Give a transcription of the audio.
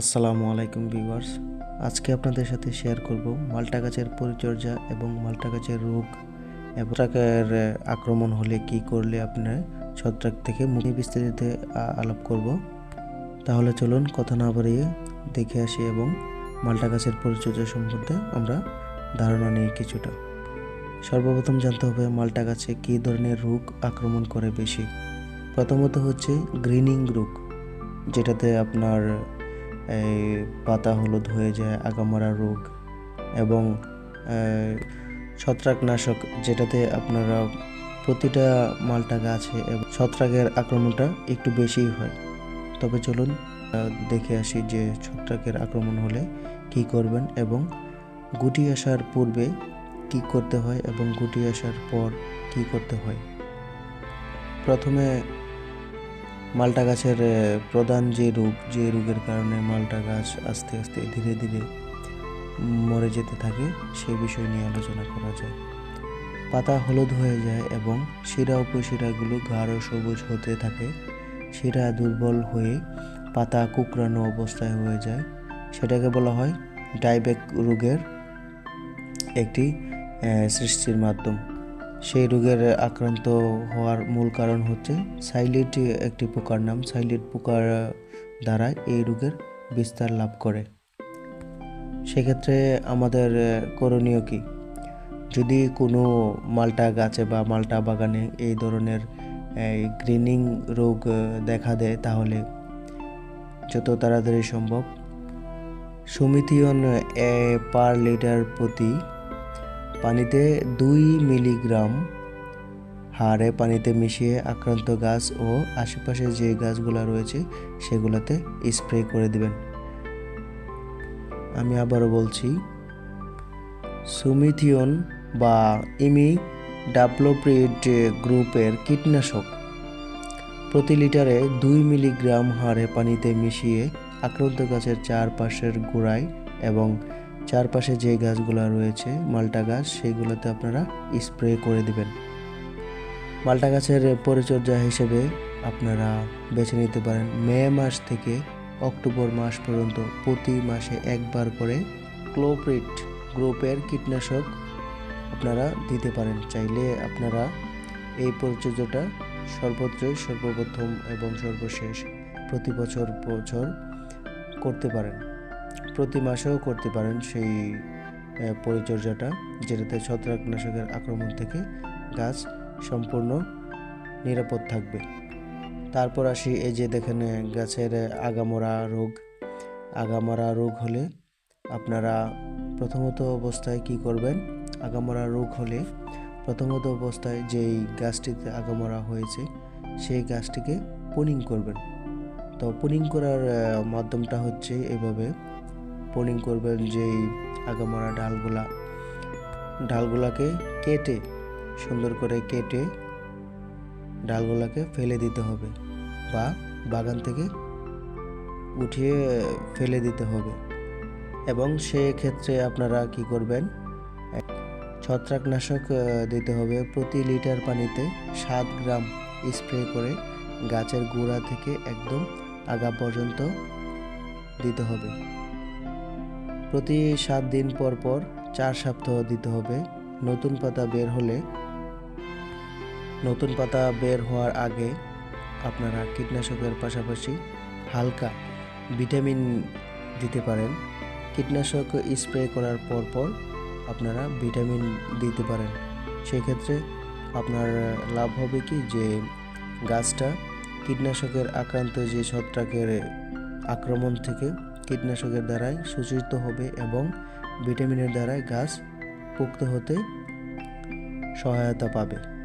আসসালামু আলাইকুম ভিউয়ার্স। আজকে আপনাদের সাথে শেয়ার করব মাল্টা গাছের পরিচর্যা এবং মাল্টা গাছের রোগ এবং আক্রমণ হলে কি করলে আপনার ছত্রাক থেকে মুখে বিস্তারিত আলাপ করব। তাহলে চলুন কথা না বাড়িয়ে দেখে আসি এবং মাল্টা গাছের পরিচর্যা সম্বন্ধে আমরা ধারণা নিই কিছুটা। সর্বপ্রথম জানতে হবে মাল্টা গাছে কী ধরনের রোগ আক্রমণ করে বেশি। প্রথমত হচ্ছে গ্রিনিং রোগ, যেটাতে আপনার এই পাতা হলুদ হয়ে যায়, আগামারা রোগ এবং ছত্রাকনাশক যেটাতে আপনারা প্রতিটা মালটা গাছে ছত্রাকের আক্রমণটা একটু বেশিই হয়। তবে চলুন দেখে আসি যে ছত্রাকের আক্রমণ হলে কি করবেন এবং গুটি আসার পূর্বে কি করতে হয় এবং গুটি আসার পর কি করতে হয়। প্রথমে মালটা গাছের প্রধান যে রোগ, যে রোগের কারণে মালটা গাছ আস্তে আস্তে ধীরে ধীরে মরে যেতে থাকে সেই বিষয় নিয়ে আলোচনা করা যায়। পাতা হলুদ হয়ে যায় এবং শিরা উপশিরাগুলো গাঢ় সবুজ হতে থাকে। শিরা দুর্বল হয়ে পাতা কুকরানো অবস্থায় হয়ে যায়। সেটাকে বলা হয় ডাইবেক রোগের একটি সৃষ্টির মাধ্যম। সেই রোগের আক্রান্ত হওয়ার মূল কারণ হচ্ছে সাইলিড একটি পোকার নাম সাইলিড পোকার দ্বারা এই রোগের বিস্তার লাভ করে। সেক্ষেত্রে আমাদের করণীয় কি? যদি কোনো মালটা গাছে বা মালটা বাগানে এই ধরনের গ্রিনিং রোগ দেখা দেয়, তাহলে যত তাড়াতাড়ি সম্ভব সুমিথিয়ন পার লিটার প্রতি পানিতে দুই মিলিগ্রাম হাড়ে পানিতে মিশিয়ে আক্রান্ত গাছ ও আশেপাশে যে গাছগুলো রয়েছে, সেগুলোতে স্প্রে করে দিবেন। আমি আবারও বলছি, সুমিথিয়ন বা ইমি ডাপ্লোপ্রিড গ্রুপের কীটনাশক প্রতি লিটারে দুই মিলিগ্রাম হারে পানিতে মিশিয়ে আক্রান্ত গাছের চারপাশের গোড়ায় এবং চারপাশে যে গাছগুলো রয়েছে, মালটা গাছ, সেগুলোতে আপনারা স্প্রে করে দিবেন। মালটা গাছের পরিচর্যা হিসেবে আপনারা বেছে নিতে পারেন। মে মাস থেকে অক্টোবর মাস পর্যন্ত প্রতি মাসে একবার করে ক্লোপ্রিট গ্রুপের কীটনাশক আপনারা দিতে পারেন। চাইলে আপনারা এই পরিচর্যাটা সর্বত্রই সর্বপ্রথম এবং সর্বশেষ প্রতি বছর বছর করতে পারেন। প্রতি মাসেও করতে পারেন সেই পরিচর্যাটা, যেটাতে ছত্রাকনাশকের আক্রমণ থেকে গাছ সম্পূর্ণ নিরাপদ থাকবে। তারপর আসি এই যে দেখেন গাছের আগামরা রোগ। আগামরা রোগ হলে আপনারা প্রথমত অবস্থায় কি করবেন? আগামরা রোগ হলে প্রথমত অবস্থায় যেই গাছটিতে আগামরা হয়েছে, সেই গাছটিকে পুনিং করবেন। তো পুনিং করার মাধ্যমটা হচ্ছে এভাবে পুনিং করবেন যেই আগামরা ডালগুলা। ডালগুলাকে কেটে, সুন্দর করে কেটে ডালগুলাকে ফেলে দিতে হবে বা বাগান থেকে উঠিয়ে ফেলে দিতে হবে। এবং সেক্ষেত্রে আপনারা কি করবেন? ছত্রাকনাশক দিতে হবে প্রতি লিটার পানিতে সাত গ্রাম স্প্রে করে গাছের গোড়া থেকে একদম আগা পর্যন্ত দিতে হবে। প্রতি সাত দিন পর পর চার সপ্তাহ দিতে হবে। নতুন পাতা বের হলে, নতুন পাতা বের হওয়ার আগে আপনারা কীটনাশকের পাশাপাশি হালকা ভিটামিন দিতে পারেন। কীটনাশক স্প্রে করার পর পর আপনারা ভিটামিন দিতে পারেন। সেক্ষেত্রে আপনার লাভ হবে কি যে গাছটা কীটনাশকের আক্রান্ত যে ছত্রাকের আক্রমণ থেকে কীটনাশকের দ্বারাই সূচিত হবে এবং ভিটামিনের দ্বারাই গাছ পুক্ত হতে সহায়তা পাবে।